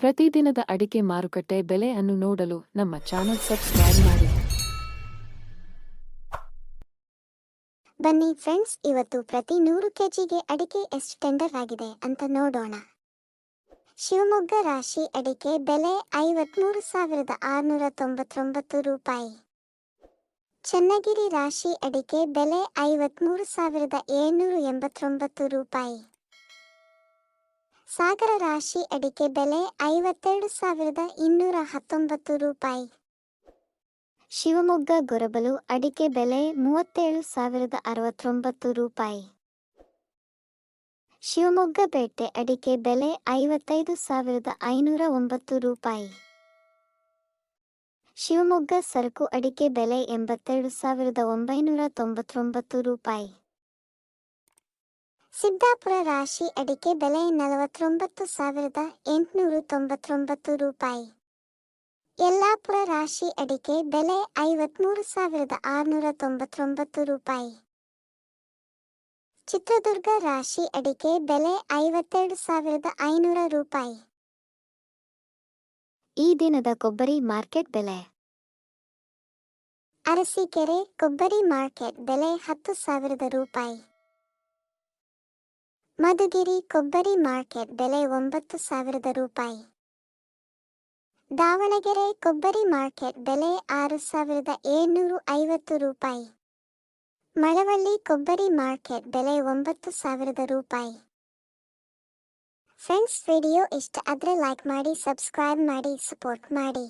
ಪ್ರತಿದಿನದ ಅಡಿಕೆ ಮಾರುಕಟ್ಟೆ ಬೆಲೆ ಅನ್ನು ನೋಡಲು ನಮ್ಮ ಚಾನೆಲ್ ಸಬ್ಸ್ಕ್ರೈಬ್ ಮಾಡಿ. ಬನ್ನಿ ಫ್ರೆಂಡ್ಸ್, ಇವತ್ತು ಪ್ರತಿ ನೂರು ಕೆಜಿಗೆ ಅಡಿಕೆ ಎಷ್ಟು ಟೆಂಡರ್ ಆಗಿದೆ ಅಂತ ನೋಡೋಣ. ಶಿವಮೊಗ್ಗ ರಾಶಿ ಅಡಿಕೆ ಬೆಲೆ ಐವತ್ಮೂರು ಸಾವಿರದ ಆರುನೂರ ತೊಂಬತ್ತೊಂಬತ್ತು ರೂಪಾಯಿ. ಚನ್ನಗಿರಿ ರಾಶಿ ಅಡಿಕೆ ಬೆಲೆ ಐವತ್ಮೂರು ಸಾವಿರದ ಏಳ್ನೂರ ಎಂಬತ್ತೊಂಬತ್ತು ರೂಪಾಯಿ. ಸಾಗರ ರಾಶಿ ಅಡಿಕೆ ಬೆಲೆ ಐವತ್ತೆರಡು ಸಾವಿರದ ಇನ್ನೂರ ಹತ್ತೊಂಬತ್ತು ರೂಪಾಯಿ. ಶಿವಮೊಗ್ಗ ಗೊರಬಲು ಅಡಿಕೆ ಬೆಲೆ ಮೂವತ್ತೇಳು ಸಾವಿರದ ಅರವತ್ತೊಂಬತ್ತು ರೂಪಾಯಿ. ಶಿವಮೊಗ್ಗ ಬೇಟೆ ಅಡಿಕೆ ಬೆಲೆ ಐವತ್ತೈದು ಸಾವಿರದ ಐನೂರ ಒಂಬತ್ತು ರೂಪಾಯಿ. ಶಿವಮೊಗ್ಗ ಸರಕು ಅಡಿಕೆ ಬೆಲೆ ಎಂಬತ್ತೆರಡು ಸಾವಿರದ ಒಂಬೈನೂರ ತೊಂಬತ್ತೊಂಬತ್ತು ರೂಪಾಯಿ. ಸಿದ್ದಾಪುರ ರಾಶಿ ಅಡಿಕೆ ಬೆಲೆ ನಲವತ್ತೊಂಬತ್ತು ಸಾವಿರದ ಎಂಟುನೂರ ತೊಂಬತ್ತೊಂಬತ್ತು ರೂಪಾಯಿ. ಯಲ್ಲಾಪುರ ರಾಶಿ ಅಡಿಕೆ ಬೆಲೆ ಐವತ್ಮೂರು ಸಾವಿರದ ಆರುನೂರ ತೊಂಬತ್ತೊಂಬತ್ತು ರೂಪಾಯಿ. ಚಿತ್ರದುರ್ಗ ರಾಶಿ ಅಡಿಕೆ ಬೆಲೆ ಐವತ್ತೆರಡು ಸಾವಿರದ ಐನೂರ ರೂಪಾಯಿ. ಈ ದಿನದ ಕೊಬ್ಬರಿ ಮಾರ್ಕೆಟ್ ಬೆಲೆ. ಅರಸೀಕೆರೆ ಕೊಬ್ಬರಿ ಮಾರ್ಕೆಟ್ ಬೆಲೆ ಹತ್ತು ಸಾವಿರದ ರೂಪಾಯಿ. ಮಧುಗಿರಿ ಕೊಬ್ಬರಿ ಮಾರ್ಕೆಟ್ ಬೆಲೆ ಒಂಬತ್ತು ಸಾವಿರದ ರೂಪಾಯಿ. ದಾವಣಗೆರೆ ಕೊಬ್ಬರಿ ಮಾರ್ಕೆಟ್ ಬೆಲೆ ಆರು ಸಾವಿರದ ಏಳ್ನೂರು ಐವತ್ತು ರೂಪಾಯಿ. ಮಳವಳ್ಳಿ ಕೊಬ್ಬರಿ ಮಾರ್ಕೆಟ್ ಬೆಲೆ ಒಂಬತ್ತು ಸಾವಿರದ ರೂಪಾಯಿ. ಫ್ರೆಂಡ್ಸ್, ವಿಡಿಯೋ ಇಷ್ಟ ಆದರೆ ಲೈಕ್ ಮಾಡಿ ಸಬ್ಸ್ಕ್ರೈಬ್ ಮಾಡಿ ಸಪೋರ್ಟ್ ಮಾಡಿ.